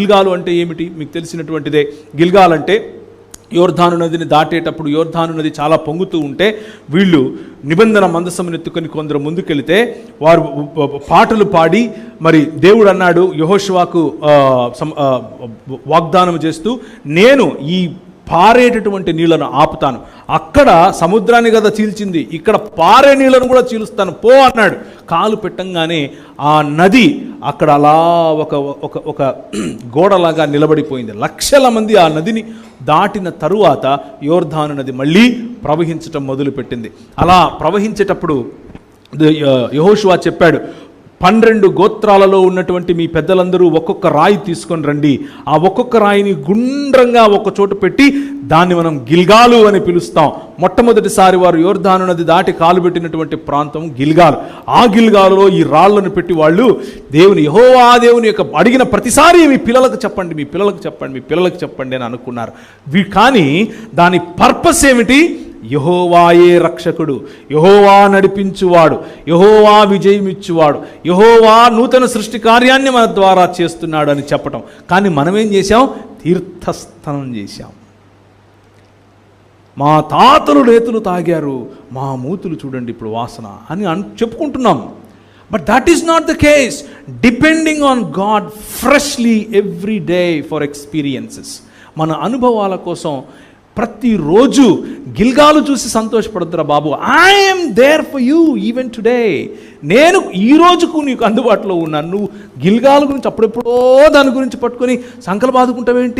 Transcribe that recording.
గిల్గాలు అంటే ఏమిటి? మీకు తెలిసినటువంటిదే. గిల్గాల్ అంటే యోర్ధాను నదిని దాటేటప్పుడు యోర్ధాను నది చాలా పొంగుతూ ఉంటే వీళ్ళు నిబంధన మందసమునెత్తుకొని కొందరు ముందుకెళితే వారు పాటలు పాడి మరి దేవుడు అన్నాడు యహోశివాకు వాగ్దానం చేస్తూ నేను ఈ పారేటటువంటి నీళ్ళను ఆపుతాను. అక్కడ సముద్రాన్ని కదా చీల్చింది ఇక్కడ పారే నీళ్ళను కూడా చీలుస్తాను. పో అన్నాడు. కాలు పెట్టంగానే ఆ నది అక్కడ అలా ఒక ఒక ఒక గోడలాగా నిలబడిపోయింది. లక్షల మంది ఆ నదిని దాటిన తరువాత యోర్ధాను నది మళ్ళీ ప్రవహించటం మొదలుపెట్టింది. అలా ప్రవహించేటప్పుడు యహోషువా చెప్పాడు పన్నెండు గోత్రాలలో ఉన్నటువంటి మీ పెద్దలందరూ ఒక్కొక్క రాయి తీసుకొని రండి. ఆ ఒక్కొక్క రాయిని గుండ్రంగా ఒక చోట పెట్టి దాన్ని మనం గిల్గాలు అని పిలుస్తాం. మొట్టమొదటిసారి వారు యోర్ధాను నది దాటి కాలు పెట్టినటువంటి ప్రాంతం గిల్గాలు. ఆ గిల్గాలులో ఈ రాళ్ళను పెట్టి వాళ్ళు దేవుని యహోవా దేవుని యొక్క అడిగిన ప్రతిసారి మీ పిల్లలకు చెప్పండి మీ పిల్లలకు చెప్పండి మీ పిల్లలకు చెప్పండి అని అనుకున్నారు. వీ కానీ దాని పర్పస్ ఏమిటి? యహోవాయే రక్షకుడు యహోవా నడిపించువాడు యహోవా విజయమిచ్చువాడు యహోవా నూతన సృష్టి కార్యాన్ని మన ద్వారా చేస్తున్నాడు అని చెప్పటం. కానీ మనం ఏం చేశాం? తీర్థస్థనం చేశాం. మా తాతలు రేతులు తాగారు మా మూతులు చూడండి ఇప్పుడు వాసన అని అన్ చెప్పుకుంటున్నాం. But that is not the case depending on God freshly every day for experiences మన అనుభవాల కోసం ప్రతిరోజు గిల్గాలు చూసి సంతోషపడుతురా బాబు. I'm there for you even today నేను ఈ రోజుకు నీకు అందుబాటులో ఉన్నాను. నువ్వు గిల్గాల గురించి అప్పుడెప్పుడో దాని గురించి పట్టుకొని సంకలు బాదుకుంటావేంటి